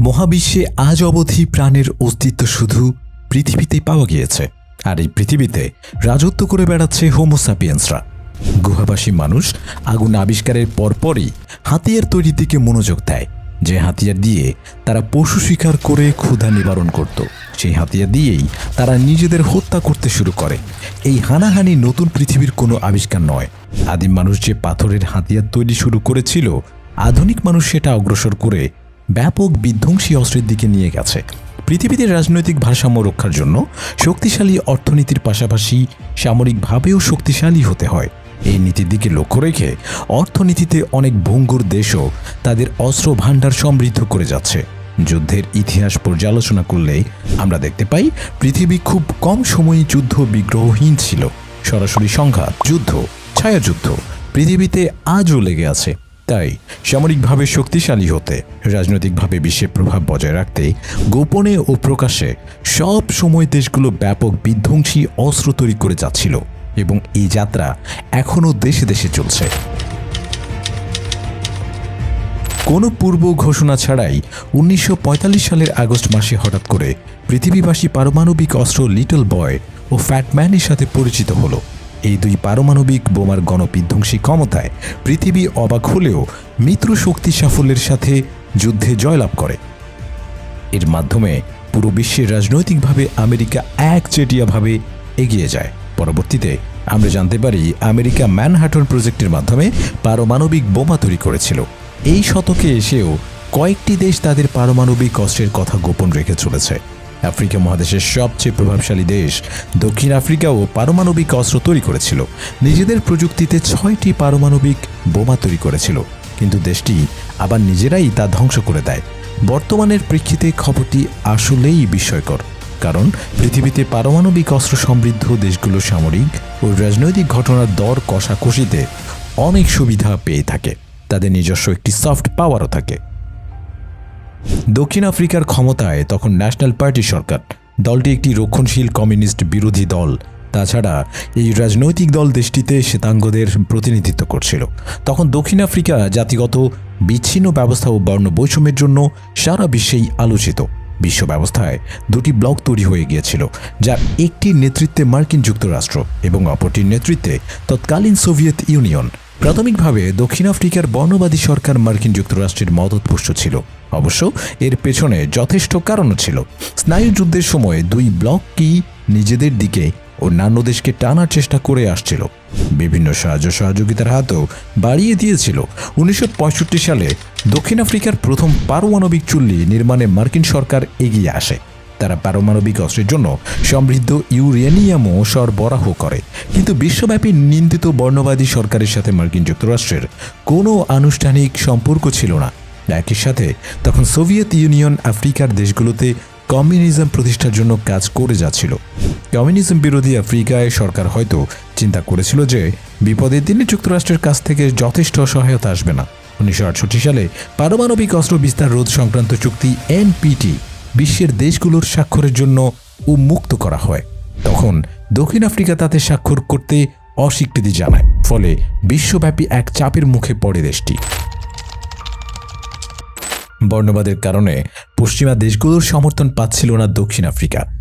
মহাবিশ্বে আজ অবধি প্রাণের অস্তিত্ব শুধু পৃথিবীতেই পাওয়া গিয়েছে, আর এই পৃথিবীতে রাজত্ব করে বেড়াচ্ছে হোমোসাপিয়েন্সরা গুহাবাসী মানুষ আগুন আবিষ্কারের পরপরই হাতিয়ার তৈরির দিকে মনোযোগ দেয়। যে হাতিয়ার দিয়ে তারা পশু শিকার করে ক্ষুধা নিবারণ করত, সেই হাতিয়ার দিয়েই তারা নিজেদের হত্যা করতে শুরু করে। এই হানাহানি নতুন পৃথিবীর কোনো আবিষ্কার নয়। আদিম মানুষ যে পাথরের হাতিয়ার তৈরি শুরু করেছিল, আধুনিক মানুষ সেটা অগ্রসর করে ব্যাপক বিধ্বংসী অস্ত্রের দিকে নিয়ে গেছে। পৃথিবীতে রাজনৈতিক ভারসাম্য রক্ষার জন্য শক্তিশালী অর্থনীতির পাশাপাশি সামরিকভাবেও শক্তিশালী হতে হয়। এই নীতির দিকে লক্ষ্য রেখে অর্থনীতিতে অনেক ভঙ্গুর দেশও তাদের অস্ত্র ভাণ্ডার সমৃদ্ধ করে যাচ্ছে। যুদ্ধের ইতিহাস পর্যালোচনা করলে আমরা দেখতে পাই, পৃথিবী খুব কম সময়ে যুদ্ধ বিগ্রহহীন ছিল। সরাসরি সংঘাত, যুদ্ধ, ছায়াযুদ্ধ, পৃথিবীতে আজও লেগে আছে। তাই সামরিকভাবে শক্তিশালী হতে, রাজনৈতিকভাবে বিশ্বের প্রভাব বজায় রাখতে, গোপনে ও প্রকাশ্যে সব সময় দেশগুলো ব্যাপক বিধ্বংসী অস্ত্র তৈরি করে যাচ্ছিল এবং এই যাত্রা এখনও দেশে দেশে চলছে। কোনো পূর্ব ঘোষণা ছাড়াই উনিশশো পঁয়তাল্লিশ সালের আগস্ট মাসে হঠাৎ করে পৃথিবীবাসী পারমাণবিক অস্ত্র লিটল বয় ও ফ্যাটম্যানের সাথে পরিচিত হলো। এই দুই পারমাণবিক বোমার গণবিধ্বংসী ক্ষমতায় পৃথিবী অবাক হলেও মিত্র শক্তি সাফল্যের সাথে যুদ্ধে জয়লাভ করে। এর মাধ্যমে পুরো বিশ্বের রাজনৈতিকভাবে আমেরিকা একচেটিয়াভাবে এগিয়ে যায়। পরবর্তীতে আমরা জানতে পারি আমেরিকা ম্যানহাটন প্রজেক্টের মাধ্যমে পারমাণবিক বোমা তৈরি করেছিল। এই শতকে এসেও কয়েকটি দেশ তাদের পারমাণবিক অস্ত্রের কথা গোপন রেখে চলেছে। আফ্রিকা মহাদেশের সবচেয়ে প্রভাবশালী দেশ, দক্ষিণ আফ্রিকাও পারমাণবিক অস্ত্র তৈরি করেছিল। নিজেদের প্রযুক্তিতে ছয়টি পারমাণবিক বোমা তৈরি করেছিল, কিন্তু দেশটি আবার নিজেরাই তা ধ্বংস করে দেয়। বর্তমানের প্রেক্ষিতে খবরটি আসলেই বিস্ময়কর, কারণ পৃথিবীতে পারমাণবিক অস্ত্র সমৃদ্ধ দেশগুলো সামরিক ও রাজনৈতিক ঘটনার দর কষাকষিতে অনেক সুবিধা পেয়ে থাকে। তাদের নিজস্ব একটি সফট পাওয়ারও থাকে। দক্ষিণ আফ্রিকার ক্ষমতায় তখন ন্যাশনাল পার্টি সরকার। দলটি একটি রক্ষণশীল কমিউনিস্ট বিরোধী দল। তাছাড়া এই রাজনৈতিক দল দেশটিতে শ্বেতাঙ্গদের প্রতিনিধিত্ব করছিল। তখন দক্ষিণ আফ্রিকা জাতিগত বিচ্ছিন্ন ব্যবস্থা ও বর্ণ বৈষম্যের জন্য সারা বিশ্বেই আলোচিত। বিশ্ব ব্যবস্থায় দুটি ব্লক তৈরি হয়ে গিয়েছিল যার একটির নেতৃত্বে মার্কিন যুক্তরাষ্ট্র এবং অপরটির নেতৃত্বে তৎকালীন সোভিয়েত ইউনিয়ন। প্রাথমিকভাবে দক্ষিণ আফ্রিকার বর্ণবাদী সরকার মার্কিন যুক্তরাষ্ট্রের মদতপুষ্ট ছিল। অবশ্য এর পেছনে যথেষ্ট কারণও ছিল। স্নায়ুযুদ্ধের সময় দুই ব্লক কি নিজেদের দিকে অন্যান্য দেশকে টানার চেষ্টা করে আসছিল। বিভিন্ন সাহায্য সহযোগিতার হাতও বাড়িয়ে দিয়েছিল। উনিশশো পঁয়ষট্টি সালে দক্ষিণ আফ্রিকার প্রথম পারমাণবিক চুল্লি নির্মাণে মার্কিন সরকার এগিয়ে আসে। তারা পারমাণবিক অস্ত্রের জন্য সমৃদ্ধ ইউরেনিয়ামও সরবরাহ করে। কিন্তু বিশ্বব্যাপী নিন্দিত বর্ণবাদী সরকারের সাথে মার্কিন যুক্তরাষ্ট্রের কোনো আনুষ্ঠানিক সম্পর্ক ছিল না। একই সাথে তখন সোভিয়েত ইউনিয়ন আফ্রিকার দেশগুলোতে কমিউনিজম প্রতিষ্ঠার জন্য কাজ করে যাচ্ছিল। কমিউনিজম বিরোধী আফ্রিকায় সরকার হয়তো চিন্তা করেছিল যে বিপদের দিনে যুক্তরাষ্ট্রের কাছ থেকে যথেষ্ট সহায়তা আসবে না। উনিশশো আটষট্টি সালে পারমাণবিক অস্ত্র বিস্তার রোধ সংক্রান্ত চুক্তি এনপিটি বিশ্বের দেশগুলোর স্বাক্ষরের জন্য উন্মুক্ত করা হয়। তখন দক্ষিণ আফ্রিকা তাতে স্বাক্ষর করতে অস্বীকৃতি জানায়, ফলে বিশ্বব্যাপী এক চাপের মুখে পড়ে দেশটি। বর্ণবাদের কারণে পশ্চিমা দেশগুলোর সমর্থন পাচ্ছিল না দক্ষিণ আফ্রিকা।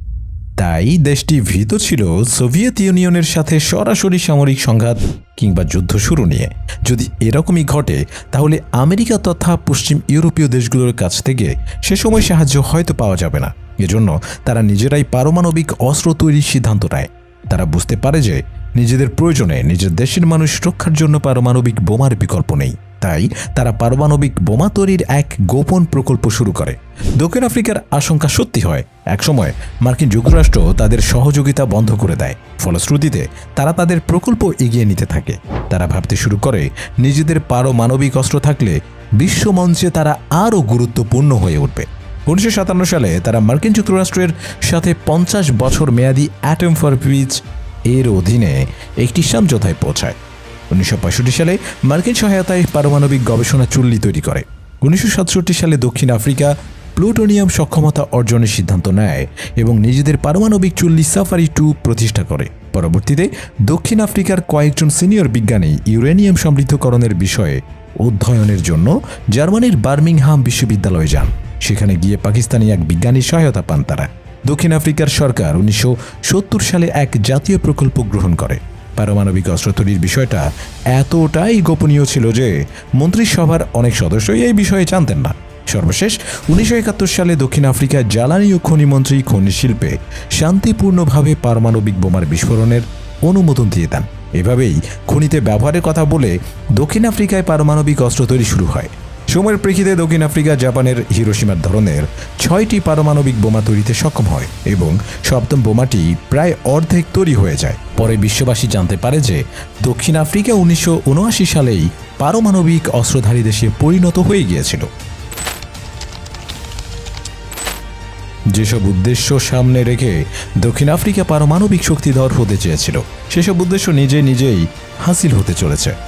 তাই দেশটি ভীত ছিল সোভিয়েত ইউনিয়নের সাথে সরাসরি সামরিক সংঘাত কিংবা যুদ্ধ শুরু নিয়ে। যদি এরকমই ঘটে, তাহলে আমেরিকা তথা পশ্চিম ইউরোপীয় দেশগুলোর কাছ থেকে সে সময় সাহায্য হয়তো পাওয়া যাবে না। এজন্য তারা নিজেরাই পারমাণবিক অস্ত্র তৈরির সিদ্ধান্ত নেয়। তারা বুঝতে পারে যে নিজেদের প্রয়োজনে নিজের দেশের মানুষ রক্ষার জন্য পারমাণবিক বোমার বিকল্প নেই। তাই তারা পারমাণবিক বোমা তৈরির এক গোপন প্রকল্প শুরু করে। দক্ষিণ আফ্রিকার আশঙ্কা সত্যি হয়। একসময় মার্কিন যুক্তরাষ্ট্র তাদের সহযোগিতা বন্ধ করে দেয়। ফলশ্রুতিতে তারা তাদের প্রকল্প এগিয়ে নিতে থাকে। তারা ভাবতে শুরু করে, নিজেদের পারমাণবিক অস্ত্র থাকলে বিশ্বমঞ্চে তারা আরও গুরুত্বপূর্ণ হয়ে উঠবে। উনিশশো সাতান্ন সালে তারা মার্কিন যুক্তরাষ্ট্রের সাথে পঞ্চাশ বছর মেয়াদী অ্যাটম ফর পিচ এর অধীনে একটি সমঝোতায় পৌঁছায়। উনিশশো পঁয়ষট্টি সালে মার্কিন সহায়তায় পারমাণবিক গবেষণা চুল্লি তৈরি করে। উনিশশো সাতষট্টি সালে দক্ষিণ আফ্রিকা প্লুটোনিয়াম সক্ষমতা অর্জনের সিদ্ধান্ত নেয় এবং নিজেদের পারমাণবিক চুল্লি সাফারি টু প্রতিষ্ঠা করে। পরবর্তীতে দক্ষিণ আফ্রিকার কয়েকজন সিনিয়র বিজ্ঞানী ইউরেনিয়াম সমৃদ্ধকরণের বিষয়ে অধ্যয়নের জন্য জার্মানির বার্মিংহাম বিশ্ববিদ্যালয়ে যান। সেখানে গিয়ে পাকিস্তানি এক বিজ্ঞানীর সহায়তা পান তারা। দক্ষিণ আফ্রিকার সরকার উনিশশো সত্তর সালে এক জাতীয় প্রকল্প গ্রহণ করে। পারমাণবিক অস্ত্র তৈরির বিষয়টা এতটাই গোপনীয় ছিল যে মন্ত্রিসভার অনেক সদস্যই এই বিষয়ে জানতেন না। সর্বশেষ, উনিশশো একাত্তর সালে দক্ষিণ আফ্রিকার জ্বালানি ও খনিমন্ত্রী খনি শিল্পে শান্তিপূর্ণভাবে পারমাণবিক বোমার বিস্ফোরণের অনুমোদন দিয়ে দেন। এভাবেই খনিতে ব্যবহারের কথা বলে দক্ষিণ আফ্রিকায় পারমাণবিক অস্ত্র তৈরি শুরু হয়। সময়ের প্রেক্ষিতে দক্ষিণ আফ্রিকা, জাপানের হিরোসীমার ধরনের ছয়টি পারমাণবিক বোমা তৈরিতে সক্ষম হয় এবং সপ্তম বোমাটি প্রায় অর্ধেক তৈরি হয়ে যায়। পরে বিশ্ববাসী জানতে পারে যে দক্ষিণ আফ্রিকা উনিশশো উনআশি সালেই পারমাণবিক অস্ত্রধারী দেশে পরিণত হয়ে গিয়েছিল। যেসব উদ্দেশ্য সামনে রেখে দক্ষিণ আফ্রিকা পারমাণবিক শক্তিধর হতে চেয়েছিল, সেসব উদ্দেশ্য নিজে নিজেই হাসিল হতে চলেছে।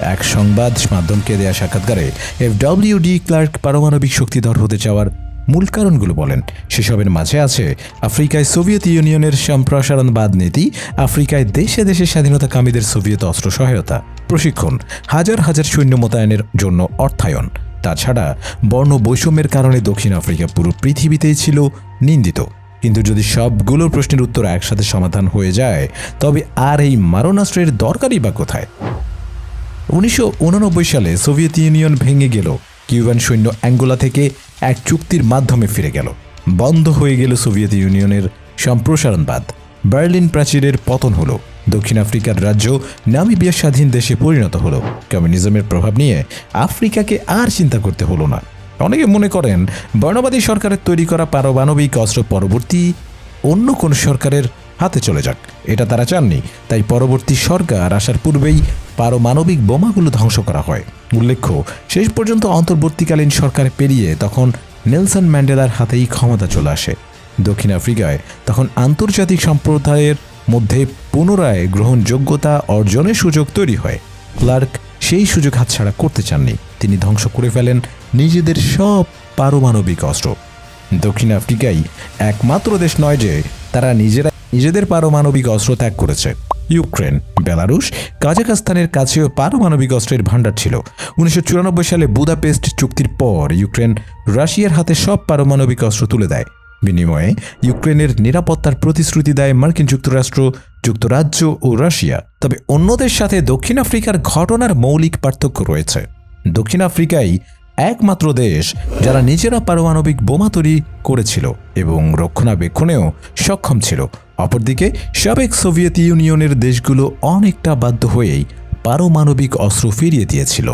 এক সংবাদ মাধ্যমকে দেয়া সাক্ষাৎকারে এফ ডব্লিউ ডি ক্লার্ক পারমাণবিক শক্তিধর হতে চাওয়ার মূল কারণগুলো বলেন। সেসবের মাঝে আছে আফ্রিকায় সোভিয়েত ইউনিয়নের সম্প্রসারণবাদ নীতি আফ্রিকায় দেশে দেশে স্বাধীনতাকামীদের সোভিয়েত অস্ত্র সহায়তা, প্রশিক্ষণ, হাজার হাজার সৈন্য মোতায়েনের জন্য অর্থায়ন। তাছাড়া বর্ণ বৈষম্যের কারণে দক্ষিণ আফ্রিকা পুরো পৃথিবীতেই ছিল নিন্দিত। কিন্তু যদি সবগুলোর প্রশ্নের উত্তর একসাথে সমাধান হয়ে যায়, তবে আর এই মারণাস্ত্রের দরকারই বা কোথায়? উনিশশো সালে সোভিয়েত ইউনিয়ন ভেঙে গেল। কিউবান সৈন্য অ্যাঙ্গোলা থেকে এক চুক্তির মাধ্যমে ফিরে গেল। বন্ধ হয়ে গেল সোভিয়েত ইউনিয়নের সম্প্রসারণবাদ। বার্লিন প্রাচীরের পতন হলো। দক্ষিণ আফ্রিকার রাজ্য নামিবিয়া স্বাধীন দেশে পরিণত হলো। কমিউনিজমের প্রভাব নিয়ে আফ্রিকাকে আর চিন্তা করতে হলো না। অনেকে মনে করেন বর্ণবাদী সরকারের তৈরি করা পারমাণবিক অস্ত্র পরবর্তী অন্য কোন সরকারের হাতে চলে যাক। এটা তারা চাননি, তাই পরবর্তী সরকার আসার পূর্বেই পারমাণবিক বোমাগুলো ধ্বংস করা হয়। উল্লেখ্য, শেষ পর্যন্ত অন্তর্বর্তীকালীন সরকার পেরিয়ে তখন নেলসন ম্যান্ডেলার হাতেই ক্ষমতা চলে আসে। দক্ষিণ আফ্রিকায় তখন আন্তর্জাতিক সম্প্রদায়ের মধ্যে পুনরায় গ্রহণযোগ্যতা অর্জনের সুযোগ তৈরি হয়। ক্লার্ক সেই সুযোগ হাতছাড়া করতে চাননি। তিনি ধ্বংস করে ফেলেন নিজেদের সব পারমাণবিক অস্ত্র। দক্ষিণ আফ্রিকাই একমাত্র দেশ নয় যে তারা নিজেরা নিজেদের পারমাণবিক অস্ত্র ত্যাগ করেছে। ইউক্রেন, বেলারুশ কাজাকস্তানের কাছেও পারমাণবিক অস্ত্রের ভাণ্ডার ছিল। উনিশশো চুরানব্বই সালে বুদাপেস্ট চুক্তির পর ইউক্রেন রাশিয়ার হাতে সব পারমাণবিক অস্ত্র তুলে দেয়। বিনিময়ে ইউক্রেনের নিরাপত্তার প্রতিশ্রুতি দেয় মার্কিন যুক্তরাষ্ট্র, যুক্তরাজ্য ও রাশিয়া। তবে অন্যদের সাথে দক্ষিণ আফ্রিকার ঘটনার মৌলিক পার্থক্য রয়েছে। দক্ষিণ আফ্রিকাই একমাত্র দেশ যারা নিজেরা পারমাণবিক বোমা তৈরি করেছিল এবং রক্ষণাবেক্ষণেও সক্ষম ছিল। অপরদিকে সাবেক সোভিয়েত ইউনিয়নের দেশগুলো অনেকটা বাধ্য হয়েই পারমাণবিক অস্ত্র ফিরিয়ে দিয়েছিল।